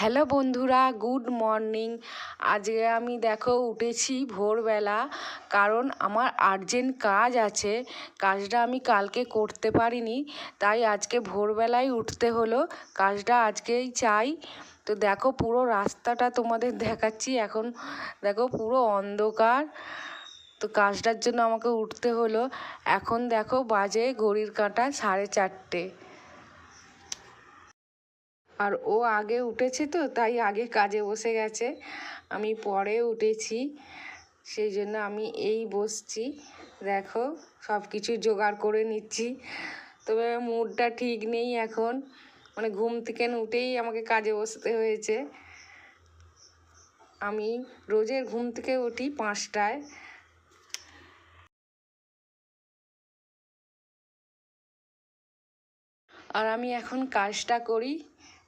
Hello বন্ধুরা good morning আজকে আমি দেখো উঠেছি ভোরবেলা, কারণ আমার আর্জেন্ট কাজ আছে। কাজটা আমি কালকে করতে পারিনি, তাই আজকে ভোরবেলায় উঠতে হলো। কাজটা আজকেই চাই। তো দেখো পুরো রাস্তাটা তোমাদের দেখাচ্ছি এখন। দেখো পুরো অন্ধকার। তো কাজটার জন্য আমাকে উঠতে হলো। এখন দেখো বাজে ঘড়ির কাঁটা সাড়ে চারটে। আর ও আগে উঠেছে তো, তাই আগে কাজে বসে গেছে। আমি পরে উঠেছি, সেই জন্য আমি এই বসছি। দেখো সব কিছু জোগাড় করে নিচ্ছি। তবে মুডটা ঠিক নেই এখন। মানে ঘুম থেকে উঠেই আমাকে কাজে বসতে হয়েছে। আমি রোজের ঘুম থেকে উঠি পাঁচটায়। আর আমি এখন কাজটা করি।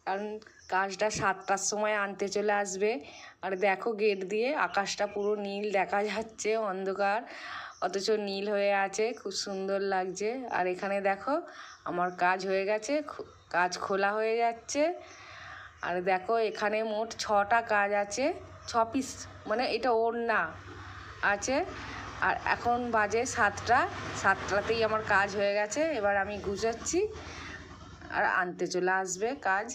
কারণ কাজটা সাতটার সময় আনতে চলে আসবে। আর দেখো গেট দিয়ে আকাশটা পুরো নীল দেখা যাচ্ছে, অন্ধকার, অথচ নীল হয়ে আছে, খুব সুন্দর লাগছে। আর এখানে দেখো আমার কাজ হয়ে গেছে কাজ খোলা হয়ে যাচ্ছে। আর দেখো এখানে মোট ছটা কাজ আছে, ছ পিস মানে এটা ওড়না আছে। আর এখন বাজে সাতটা, সাতটাতেই আমার কাজ হয়ে গেছে, এবার আমি গুছাচ্ছি। আর আনতে চলে আসবে কাজ।